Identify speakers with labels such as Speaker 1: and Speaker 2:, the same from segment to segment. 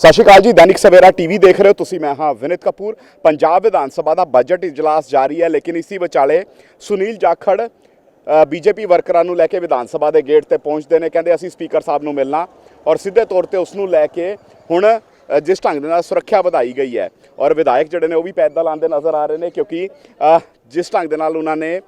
Speaker 1: ਸਤਿ ਸ਼੍ਰੀ ਅਕਾਲ ਜੀ, ਦੈਨਿਕ ਸਵੇਰਾ ਟੀਵੀ ਦੇਖ ਰਹੇ ਹੋ ਤੁਸੀਂ, ਮੈਂ ਹਾਂ ਵਿਨਿਤ ਕਪੂਰ। ਪੰਜਾਬ ਵਿਧਾਨ ਸਭਾ ਦਾ ਬਜਟ ਇਜਲਾਸ ਜਾਰੀ ਹੈ, ਲੇਕਿਨ ਇਸੀ ਵਿਚਾਲੇ ਸੁਨੀਲ ਜਾਖੜ ਬੀਜੇਪੀ ਵਰਕਰਾਂ ਨੂੰ ਲੈ ਕੇ ਵਿਧਾਨ ਸਭਾ ਦੇ ਗੇਟ ਤੇ ਪਹੁੰਚਦੇ ਨੇ, ਕਹਿੰਦੇ ਅਸੀਂ ਸਪੀਕਰ ਸਾਹਿਬ ਨੂੰ ਮਿਲਣਾ ਔਰ ਸਿੱਧੇ ਤੌਰ ਤੇ ਉਸ ਨੂੰ ਲੈ ਕੇ ਹੁਣ ਜਿਸ ਢੰਗ ਦੇ ਨਾਲ ਸੁਰੱਖਿਆ ਵਧਾਈ ਗਈ ਹੈ। ਔਰ ਵਿਧਾਇਕ ਜਿਹੜੇ ਨੇ ਉਹ ਵੀ ਪੈਦਲ ਆਉਂਦੇ ਨਜ਼ਰ ਆ ਰਹੇ ਨੇ, ਕਿਉਂਕਿ ਜਿਸ ਢੰਗ ਦੇ ਨਾਲ ਉਹਨਾਂ ਨੇ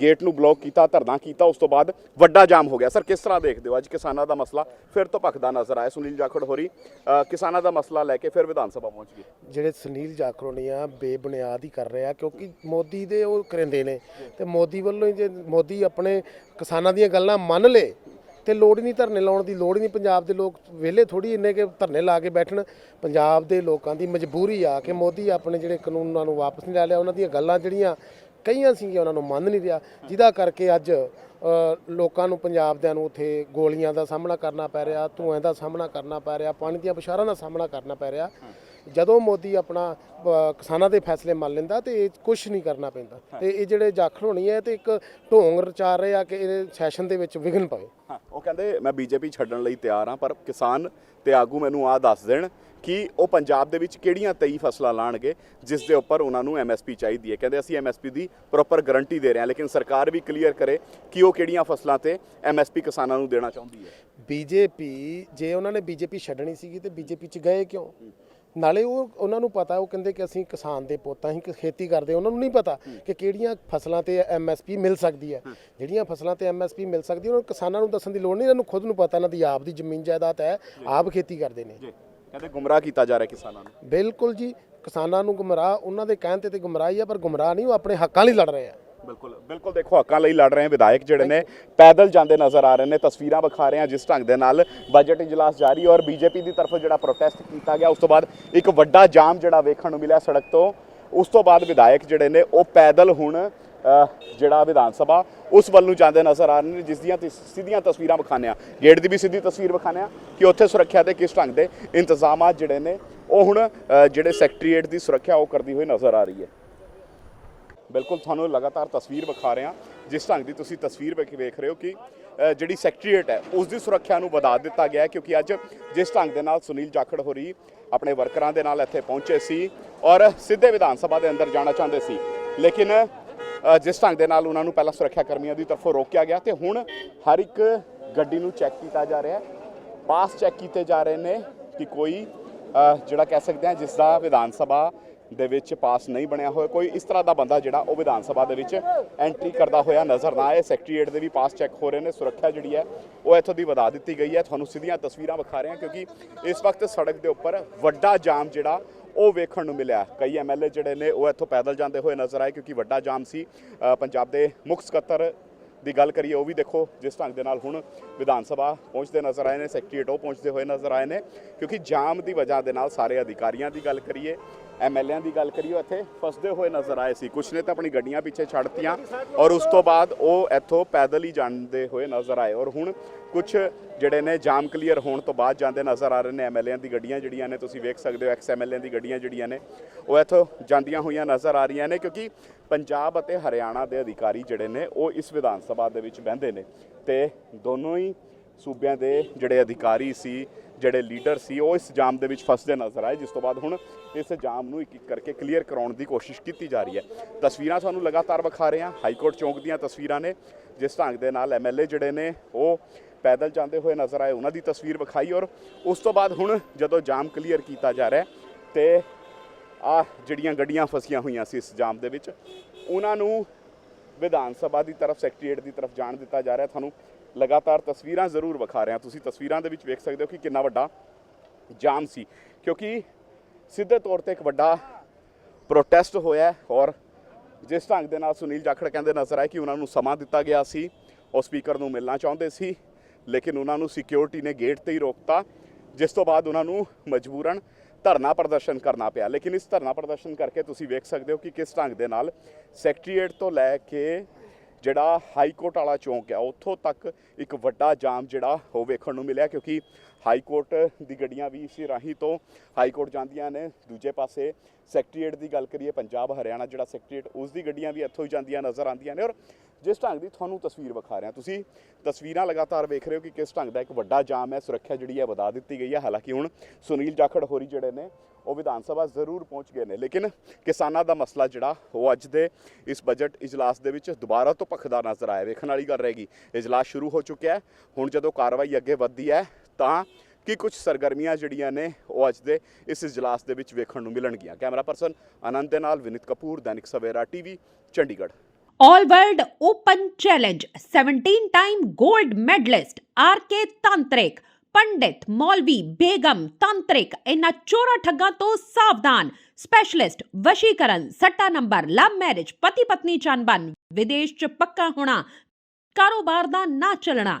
Speaker 1: ਗੇਟ ਨੂੰ ਬਲੌਕ ਕੀਤਾ, ਧਰਨਾ ਕੀਤਾ, ਉਸ ਤੋਂ ਬਾਅਦ ਵੱਡਾ ਜਾਮ ਹੋ ਗਿਆ। ਸਰ, ਕਿਸ ਤਰ੍ਹਾਂ ਦੇਖਦੇ ਹੋ ਅੱਜ ਕਿਸਾਨਾਂ ਦਾ ਮਸਲਾ ਫਿਰ ਤੋਂ ਭਖਦਾ ਨਜ਼ਰ ਆਇਆ? ਸੁਨੀਲ ਜਾਖੜ ਹੋਰੀ ਕਿਸਾਨਾਂ ਦਾ ਮਸਲਾ ਲੈ ਕੇ ਫਿਰ ਵਿਧਾਨ ਸਭਾ ਪਹੁੰਚ ਗਏ
Speaker 2: ਜਿਹੜੇ ਸੁਨੀਲ ਜਾਖੜ ਨੇ ਆ, ਬੇਬੁਨਿਆਦ ਹੀ ਕਰ ਰਹੇ ਆ, ਕਿਉਂਕਿ ਮੋਦੀ ਦੇ ਉਹ ਕਰਿੰਦੇ ਨੇ ਤੇ ਮੋਦੀ ਵੱਲੋਂ ਹੀ ਜੇ ਮੋਦੀ ਆਪਣੇ ਕਿਸਾਨਾਂ ਦੀਆਂ ਗੱਲਾਂ ਮੰਨ ਲੇ ਤੇ ਲੋੜ ਨਹੀਂ ਧਰਨੇ ਲਾਉਣ ਦੀ, ਲੋੜ ਹੀ ਨਹੀਂ ਪੰਜਾਬ ਦੇ ਲੋਕ ਵਿਹਲੇ ਥੋੜੀ ਇੰਨੇ ਕਿ ਧਰਨੇ ਲਾ ਕੇ ਬੈਠਣ। ਪੰਜਾਬ ਦੇ ਲੋਕਾਂ ਦੀ ਮਜਬੂਰੀ ਆ ਕਿ ਮੋਦੀ ਆਪਣੇ ਜਿਹੜੇ ਕਾਨੂੰਨਾਂ ਨੂੰ ਵਾਪਸ ਨਹੀਂ ਲੈ ਲਿਆ, ਉਹਨਾਂ ਦੀਆਂ ਗੱਲਾਂ ਜਿਹੜੀਆਂ ਕਈਆਂ ਸੀਗੀਆਂ, ਉਹਨਾਂ ਨੂੰ ਮੰਨ ਨਹੀਂ ਰਿਹਾ, ਜਿਹਦਾ ਕਰਕੇ ਅੱਜ ਲੋਕਾਂ ਨੂੰ ਪੰਜਾਬ ਦਿਆਂ ਨੂੰ ਉੱਥੇ ਗੋਲੀਆਂ ਦਾ ਸਾਹਮਣਾ ਕਰਨਾ ਪੈ ਰਿਹਾ, ਧੂਆਂ ਦਾ ਸਾਹਮਣਾ ਕਰਨਾ ਪੈ ਰਿਹਾ, ਪਾਣੀ ਦੀਆਂ ਬੁਛਾਰਾਂ ਦਾ ਸਾਹਮਣਾ ਕਰਨਾ ਪੈ ਰਿਹਾ। ਜਦੋਂ ਮੋਦੀ ਆਪਣਾ ਕਿਸਾਨਾਂ ਦੇ ਫੈਸਲੇ ਮੰਨ ਲੈਂਦਾ ਤੇ ਕੁਝ ਨਹੀਂ ਕਰਨਾ ਪੈਂਦਾ। ਤੇ ਇਹ ਜਿਹੜੇ ਜਾਖੜ ਹੋਣੀ ਹੈ ਤੇ ਇੱਕ ਢੋਂਗ ਰਚਾ ਰਹੇ ਆ ਕਿ ਇਹ ਸੈਸ਼ਨ ਦੇ ਵਿੱਚ ਵਿਘਨ ਪਵੇ।
Speaker 1: ਉਹ ਕਹਿੰਦੇ ਮੈਂ ਬੀਜੇਪੀ ਛੱਡਣ ਲਈ ਤਿਆਰ ਹਾਂ ਪਰ ਕਿਸਾਨ ਤੇ ਆਗੂ ਮੈਨੂੰ ਆ ਦੱਸ ਦੇਣ ਕਿ ਉਹ ਪੰਜਾਬ ਦੇ ਵਿੱਚ ਕਿਹੜੀਆਂ 23 ਫਸਲਾਂ ਲਾਣਗੇ ਜਿਸ ਦੇ ਉੱਪਰ ਉਹਨਾਂ ਨੂੰ ਐਮਐਸਪੀ ਚਾਹੀਦੀ ਹੈ। ਕਹਿੰਦੇ ਅਸੀਂ ਐਮਐਸਪੀ ਦੀ ਪ੍ਰੋਪਰ ਗਾਰੰਟੀ ਦੇ ਰਹੇ ਹਾਂ ਲੇਕਿਨ ਸਰਕਾਰ ਵੀ ਕਲੀਅਰ ਕਰੇ ਕਿ ਉਹ ਕਿਹੜੀਆਂ ਫਸਲਾਂ ਤੇ ਐਮਐਸਪੀ ਕਿਸਾਨਾਂ ਨੂੰ ਦੇਣਾ ਚਾਹੁੰਦੀ ਹੈ।
Speaker 2: ਬੀਜੇਪੀ ਜੇ ਉਹਨਾਂ ਨੇ ਬੀਜੇਪੀ ਛੱਡਣੀ ਸੀਗੀ ਤੇ ਬੀਜੇਪੀ ਚ ਗਏ ਕਿਉਂ? ਨਾਲੇ ਉਹ ਉਹਨਾਂ ਨੂੰ ਪਤਾ ਉਹ ਕਹਿੰਦੇ ਕਿ ਅਸੀਂ ਕਿਸਾਨ ਦੇ ਪੁੱਤ ਅਸੀਂ ਖੇਤੀ ਕਰਦੇ ਉਹਨਾਂ ਨੂੰ ਨਹੀਂ ਪਤਾ ਕਿ ਕਿਹੜੀਆਂ ਫਸਲਾਂ ਤੇ ਐਮਐਸਪੀ ਮਿਲ ਸਕਦੀ ਹੈ। ਜਿਹੜੀਆਂ ਫਸਲਾਂ ਤੇ ਐਮਐਸਪੀ ਮਿਲ ਸਕਦੀ ਉਹਨਾਂ ਨੂੰ ਕਿਸਾਨਾਂ ਨੂੰ ਦੱਸਣ ਦੀ ਲੋੜ ਨਹੀਂ ਇਹਨਾਂ ਨੂੰ ਖੁਦ ਨੂੰ ਪਤਾ ਇਹਨਾਂ ਦੀ ਆਪ ਦੀ ਜ਼ਮੀਨ ਜਾਇਦਾਦ ਹੈ ਆਪ ਖੇਤੀ ਕਰਦੇ ਨੇ।
Speaker 1: ਕਹਿੰਦੇ ਗੁੰਮਰਾਹ ਕੀਤਾ ਜਾ ਰਿਹਾ ਕਿਸਾਨਾਂ ਨੂੰ।
Speaker 2: ਬਿਲਕੁਲ ਜੀ ਕਿਸਾਨਾਂ ਨੂੰ ਗੁੰਮਰਾਹ ਉਹਨਾਂ ਦੇ ਕਹਿਣ ਤੇ ਤੇ ਗੁੰਮਰਾਹੀ ਆ ਪਰ ਗੁੰਮਰਾਹ ਨਹੀਂ ਉਹ ਆਪਣੇ ਹੱਕਾਂ ਲਈ ਲੜ ਰਹੇ ਆ।
Speaker 1: ਬਿਲਕੁਲ ਬਿਲਕੁਲ ਦੇਖੋ, ਹੱਕਾਂ ਲਈ ਲੜ ਰਹੇ ਵਿਧਾਇਕ ਜਿਹੜੇ ਨੇ, ਪੈਦਲ ਜਾਂਦੇ ਨਜ਼ਰ ਆ ਰਹੇ ਨੇ, ਤਸਵੀਰਾਂ ਵਿਖਾ ਰਹੇ ਆ ਜਿਸ ਢੰਗ ਦੇ ਨਾਲ ਬਜਟ ਇਜਲਾਸ ਜਾਰੀ ਔਰ ਬੀਜੇਪੀ ਦੀ ਤਰਫੋਂ ਜਿਹੜਾ ਪ੍ਰੋਟੈਸਟ ਕੀਤਾ ਗਿਆ, ਉਸ ਤੋਂ ਬਾਅਦ ਇੱਕ ਵੱਡਾ ਜਾਮ ਜਿਹੜਾ ਵੇਖਣ ਨੂੰ ਮਿਲਿਆ ਸੜਕ ਤੋਂ, ਉਸ ਤੋਂ ਬਾਅਦ ਵਿਧਾਇਕ ਜਿਹੜੇ ਨੇ, ਉਹ ਪੈਦਲ ਹੁਣ ਜਿਹੜਾ ਵਿਧਾਨ ਸਭਾ, ਉਸ ਵੱਲ ਨੂੰ ਜਾਂਦੇ ਨਜ਼ਰ ਆ ਰਹੇ ਨੇ, ਜਿਸ ਦੀਆਂ ਤਸ- ਸਿੱਧੀਆਂ ਤਸਵੀਰਾਂ ਵਿਖਾਣੇ ਆ ਗੇਟ ਦੀ ਵੀ ਸਿੱਧੀ ਤਸਵੀਰ ਵਿਖਾਣੇ ਆ ਕਿ ਉੱਥੇ ਸੁਰੱਖਿਆ ਦੇ ਕਿਸ ਢੰਗ ਦੇ ਇੰਤਜ਼ਾਮਾਤ ਜਿਹੜੇ ਨੇ, ਉਹ ਹੁਣ ਜਿਹੜੇ ਸੈਕਟਰੀਏਟ ਦੀ ਸੁਰੱਖਿਆ ਉਹ ਕਰਦੀ ਹੋਈ ਨਜ਼ਰ ਆ ਰਹੀ ਹੈ। ਬਿਲਕੁਲ ਤੁਹਾਨੂੰ ਲਗਾਤਾਰ ਤਸਵੀਰ ਵਿਖਾ ਰਹੇ। ਹਾਂ ਜਿਸ ਢੰਗ ਦੀ ਤੁਸੀਂ ਤਸਵੀਰ ਵੇਖ ਵੇਖ ਰਹੇ ਹੋ ਕਿ ਜਿਹੜੀ ਸੈਕਟਰੀਏਟ ਹੈ, ਉਸ ਦੀ ਸੁਰੱਖਿਆ ਨੂੰ ਵਧਾ ਦਿੱਤਾ ਗਿਆ ਕਿਉਂਕਿ ਅੱਜ ਜਿਸ ਢੰਗ ਦੇ ਨਾਲ ਸੁਨੀਲ ਜਾਖੜ ਹੋਰੀ ਆਪਣੇ ਵਰਕਰਾਂ ਦੇ ਨਾਲ ਇੱਥੇ ਪਹੁੰਚੇ ਸੀ ਔਰ ਸਿੱਧੇ ਵਿਧਾਨ ਸਭਾ ਦੇ ਅੰਦਰ ਜਾਣਾ ਚਾਹੁੰਦੇ ਸੀ। ਲੇਕਿਨ ਜਿਸ ਢੰਗ ਦੇ ਨਾਲ ਉਹਨਾਂ ਨੂੰ ਪਹਿਲਾਂ ਸੁਰੱਖਿਆ ਕਰਮੀਆਂ ਦੀ ਤਰਫੋਂ ਰੋਕਿਆ ਗਿਆ ਤੇ ਹੁਣ ਹਰ ਇੱਕ ਗੱਡੀ ਨੂੰ ਚੈੱਕ ਕੀਤਾ ਜਾ ਰਿਹਾ ਹੈ। ਪਾਸ ਚੈੱਕ ਕੀਤੇ ਜਾ ਰਹੇ ਨੇ ਕਿ ਕੋਈ ਜਿਹੜਾ ਕਹਿ ਸਕਦੇ ਹਾਂ ਜਿਸ ਦਾ ਵਿਧਾਨ ਸਭਾ ਦੇ ਵਿੱਚ ਪਾਸ ਨਹੀਂ ਬਣਿਆ ਹੋਇਆ। ਕੋਈ ਇਸ ਤਰ੍ਹਾਂ ਦਾ ਬੰਦਾ ਜਿਹੜਾ ਉਹ ਵਿਧਾਨ ਸਭਾ ਦੇ ਵਿੱਚ ਐਂਟਰੀ ਕਰਦਾ ਹੋਇਆ ਨਜ਼ਰ ਨਾ ਆਏ। ਸੈਕਟਰੀਏਟ ਦੇ ਵੀ ਪਾਸ ਚੈੱਕ ਹੋ ਰਹੇ ਨੇ। ਸੁਰੱਖਿਆ ਜਿਹੜੀ ਹੈ, ਉਹ ਇੱਥੋਂ ਦੀ ਵਧਾ ਦਿੱਤੀ ਗਈ ਹੈ। ਤੁਹਾਨੂੰ ਸਿੱਧੀਆਂ ਤਸਵੀਰਾਂ ਵਿਖਾ ਰਹੇ ਹਾਂ ਕਿਉਂਕਿ ਇਸ ਵਕਤ ਸੜਕ ਦੇ ਉੱਪਰ ਵੱਡਾ ਜਾਮ ਜਿਹੜਾ, ਉਹ ਵੇਖਣ ਨੂੰ ਮਿਲਿਆ ਕਈ ਐਮਐਲਏ ਜਿਹੜੇ ਨੇ, ਉਹ ਇੱਥੋਂ ਪੈਦਲ ਜਾਂਦੇ ਹੋਏ ਨਜ਼ਰ ਆਏ ਕਿਉਂਕਿ ਵੱਡਾ ਜਾਮ ਸੀ। ਪੰਜਾਬ ਦੇ ਮੁੱਖ ਸਕੱਤਰ ਦੀ ਗੱਲ ਕਰੀਏ, ਉਹ ਵੀ ਦੇਖੋ, ਜਿਸ ਢੰਗ ਦੇ ਨਾਲ ਹੁਣ ਵਿਧਾਨ ਸਭਾ ਪਹੁੰਚਦੇ ਨਜ਼ਰ ਆਏ ਨੇ। ਸੈਕਟਰੀਏਟ ਉਹ ਪਹੁੰਚਦੇ ਹੋਏ ਨਜ਼ਰ ਆਏ ਨੇ ਕਿਉਂਕਿ ਜਾਮ ਦੀ ਵਜ੍ਹਾ ਦੇ ਨਾਲ ਸਾਰੇ ਅਧਿਕਾਰੀਆਂ ਦੀ ਗੱਲ ਕਰੀਏ ਐਮਐਲਏਆਂ ਦੀ ਗੱਲ ਕਰੀਏ, ਇੱਥੇ ਫਸਦੇ ਹੋਏ ਨਜ਼ਰ ਆਏ ਸੀ। ਕੁਛ ਨੇ ਤਾਂ ਆਪਣੀ ਗੱਡੀਆਂ ਪਿੱਛੇ ਛੱਡਤੀਆਂ ਔਰ ਉਸ ਤੋਂ ਬਾਅਦ ਉਹ ਇੱਥੋਂ ਪੈਦਲ ਹੀ ਜਾਂਦੇ ਹੋਏ ਨਜ਼ਰ ਆਏ। ਔਰ ਹੁਣ ਕੁਝ ਜਿਹੜੇ ਨੇ ਜਾਮ ਕਲੀਅਰ ਹੋਣ ਤੋਂ ਬਾਅਦ ਜਾਂਦੇ ਨਜ਼ਰ ਆ ਰਹੇ ਨੇ ਐਮਐਲਏਆਂ ਦੀ ਗੱਡੀਆਂ ਜਿਹੜੀਆਂ ਨੇ, ਤੁਸੀਂ ਵੇਖ ਸਕਦੇ ਹੋ, ਐਕਸ ਐਮਐਲਏ ਦੀ ਗੱਡੀਆਂ ਜਿਹੜੀਆਂ ਨੇ, ਉਹ ਇੱਥੋਂ ਜਾਂਦੀਆਂ ਹੋਈਆਂ ਨਜ਼ਰ ਆ ਰਹੀਆਂ ਨੇ ਕਿਉਂਕਿ ਪੰਜਾਬ ਅਤੇ ਹਰਿਆਣਾ ਦੇ ਅਧਿਕਾਰੀ ਜਿਹੜੇ ਨੇ, ਉਹ ਇਸ ਵਿਧਾਨ ਸਭਾ ਦੇ ਵਿੱਚ ਬਹਿੰਦੇ ਨੇ ਤੇ ਦੋਨੋਂ ਹੀ ਸੂਬਿਆਂ ਦੇ ਜਿਹੜੇ ਅਧਿਕਾਰੀ ਸੀ, ਜਿਹੜੇ ਲੀਡਰ ਸੀ, ਉਹ ਇਸ ਜਾਮ ਦੇ ਵਿੱਚ ਫਸਦੇ ਨਜ਼ਰ ਆਏ, ਜਿਸ ਤੋਂ ਬਾਅਦ ਹੁਣ ਇਸ ਜਾਮ ਨੂੰ ਇੱਕ ਇੱਕ ਕਰਕੇ ਕਲੀਅਰ ਕਰਾਉਣ ਦੀ ਕੋਸ਼ਿਸ਼ ਕੀਤੀ ਜਾ ਰਹੀ ਹੈ। ਤਸਵੀਰਾਂ ਤੁਹਾਨੂੰ ਲਗਾਤਾਰ ਵਿਖਾ ਰਹੇ ਹਾਂ। ਹਾਈ ਕੋਰਟ ਚੌਂਕ ਦੀਆਂ ਤਸਵੀਰਾਂ ਨੇ, ਜਿਸ ਢੰਗ ਦੇ ਨਾਲ ਐਮਐਲਏ ਜਿਹੜੇ ਨੇ, ਉਹ ਪੈਦਲ ਜਾਂਦੇ ਹੋਏ ਨਜ਼ਰ ਆਏ, ਉਹਨਾਂ ਦੀ ਤਸਵੀਰ ਵਿਖਾਈ ਔਰ ਉਸ ਤੋਂ ਬਾਅਦ ਹੁਣ ਜਦੋਂ ਜਾਮ ਕਲੀਅਰ ਕੀਤਾ ਜਾ ਰਿਹਾ ਹੈ ਤੇ ਆ ਜਿਹੜੀਆਂ ਗੱਡੀਆਂ ਫਸੀਆਂ ਹੋਈਆਂ ਸੀ ਇਸ ਜਾਮ ਦੇ ਵਿੱਚ, ਉਹਨਾਂ ਨੂੰ ਵਿਧਾਨ ਸਭਾ ਦੀ ਤਰਫ, ਸੈਕਟਰੀਏਟ ਦੀ ਤਰਫ ਜਾਣ ਦਿੱਤਾ ਜਾ ਰਿਹਾ ਤੁਹਾਨੂੰ ਲਗਾਤਾਰ ਤਸਵੀਰਾਂ ਜ਼ਰੂਰ ਵਿਖਾ ਰਿਹਾ। ਤੁਸੀਂ ਤਸਵੀਰਾਂ ਦੇ ਵਿੱਚ ਵੇਖ ਸਕਦੇ ਹੋ ਕਿ ਕਿੰਨਾ ਵੱਡਾ ਜਾਮ ਸੀ। ਕਿਉਂਕਿ ਸਿੱਧੇ ਤੌਰ ਤੇ ਇੱਕ ਵੱਡਾ ਪ੍ਰੋਟੈਸਟ ਹੋਇਆ ਔਰ ਜਿਸ ਢੰਗ ਦੇ ਨਾਲ ਸੁਨੀਲ ਜਾਖੜ ਕਹਿੰਦੇ ਨਜ਼ਰ ਆਏ ਕਿ ਉਹਨਾਂ ਨੂੰ ਸਮਾਂ ਦਿੱਤਾ ਗਿਆ ਸੀ, ਉਹ ਸਪੀਕਰ ਨੂੰ ਮਿਲਣਾ ਚਾਹੁੰਦੇ ਸੀ, ਲੇਕਿਨ ਉਹਨਾਂ ਨੂੰ ਸਿਕਿਉਰਿਟੀ ਨੇ ਗੇਟ ਤੇ ਹੀ ਰੋਕਤਾ, ਜਿਸ ਤੋਂ ਬਾਅਦ ਉਹਨਾਂ ਨੂੰ ਮਜਬੂਰਨ ਧਰਨਾ ਪ੍ਰਦਰਸ਼ਨ ਕਰਨਾ ਪਿਆ। ਲੇਕਿਨ ਇਸ ਧਰਨਾ ਪ੍ਰਦਰਸ਼ਨ ਕਰਕੇ ਤੁਸੀਂ ਵੇਖ ਸਕਦੇ ਹੋ ਕਿ ਕਿਸ ਢੰਗ ਦੇ ਨਾਲ ਸੈਕਟਰੀਏਟ ਤੋਂ ਲੈ ਕੇ ਜਿਹੜਾ ਹਾਈ ਕੋਰਟ ਵਾਲਾ ਚੌਂਕ ਹੈ ਉੱਥੋਂ ਤੱਕ ਇੱਕ ਵੱਡਾ ਜਾਮ ਜਿਹੜਾ ਉਹ ਵੇਖਣ ਨੂੰ ਮਿਲਿਆ ਕਿਉਂਕਿ ਹਾਈ ਕੋਰਟ ਦੀ ਗੱਡੀਆਂ ਵੀ ਇਸੇ ਰਾਹੀਂ ਤੋਂ ਹਾਈ ਕੋਰਟ ਜਾਂਦੀਆਂ ਨੇ। ਦੂਜੇ ਪਾਸੇ ਸੈਕਟਰੀਏਟ ਦੀ ਗੱਲ ਕਰੀਏ, ਪੰਜਾਬ, ਹਰਿਆਣਾ ਜਿਹੜਾ ਸੈਕਟਰੀਏਟ, ਉਸ ਦੀ ਗੱਡੀਆਂ ਵੀ ਇੱਥੋਂ ਹੀ ਜਾਂਦੀਆਂ ਨਜ਼ਰ ਆਉਂਦੀਆਂ ਨੇ ਔਰ ਜਿਸ ਢੰਗ ਦੀ ਤੁਹਾਨੂੰ ਤਸਵੀਰ ਵਿਖਾ ਰਿਹਾ, ਤੁਸੀਂ ਤਸਵੀਰਾਂ ਲਗਾਤਾਰ ਵੇਖ ਰਹੇ ਹੋ ਕਿ ਕਿਸ ਢੰਗ ਦਾ ਇੱਕ ਵੱਡਾ ਜਾਮ ਹੈ, ਸੁਰੱਖਿਆ ਜਿਹੜੀ ਹੈ ਵਧਾ ਦਿੱਤੀ ਗਈ ਹੈ। ਹਾਲਾਂਕਿ ਹੁਣ ਸੁਨੀਲ ਜਾਖੜ ਹੋਰੀ ਜਿਹੜੇ ਨੇ, ਉਹ ਵਿਧਾਨ ਸਭਾ ਜ਼ਰੂਰ ਪਹੁੰਚ ਗਏ ਨੇ, ਲੇਕਿਨ ਕਿਸਾਨਾਂ ਦਾ ਮਸਲਾ ਜਿਹੜਾ, ਉਹ ਅੱਜ ਦੇ ਇਸ ਬਜਟ ਇਜਲਾਸ ਦੇ ਵਿੱਚ ਦੁਬਾਰਾ ਤੋਂ ਭਖਦਾ ਨਜ਼ਰ ਆਇਆ। ਵੇਖਣ ਵਾਲੀ ਗੱਲ ਰਹੇਗੀ। ਇਜਲਾਸ ਸ਼ੁਰੂ ਹੋ ਚੁੱਕਿਆ ਹੈ। ਹੁਣ ਜਦੋਂ ਕਾਰਵਾਈ ਅੱਗੇ ਵੱਧਦੀ ਹੈ, ਤਾਂ ਕੀ ਕੁਝ ਸਰਗਰਮੀਆਂ ਜਿਹੜੀਆਂ ਨੇ, ਉਹ ਅੱਜ ਦੇ ਇਸ ਇਜਲਾਸ ਦੇ ਵਿੱਚ ਵੇਖਣ ਨੂੰ ਮਿਲਣਗੀਆਂ। ਕੈਮਰਾ ਪਰਸਨ ਆਨੰਦ ਦੇ ਨਾਲ Vinit Kapoor, Dainik Savera TV, Chandigarh.
Speaker 3: All World Open Challenge 17 time gold medalist RK Tantrik ਪੰਡਿਤ ਮੌਲਵੀ ਬੇਗਮ ਤਾਂਤਰਿਕ ਇਹਨਾਂ ਚੋਰਾ ਠੱਗਾਂ ਤੋਂ ਸਾਵਧਾਨ ਸਪੈਸ਼ਲਿਸਟ ਵਸ਼ੀਕਰਨ ਸੱਟਾ ਨੰਬਰ ਲਵ ਮੈਰਿਜ ਪਤੀ ਪਤਨੀ ਚੰਬਨ ਵਿਦੇਸ਼ ਚ ਪੱਕਾ ਹੋਣਾ ਕਾਰੋਬਾਰ ਦਾ ਨਾ ਚੱਲਣਾ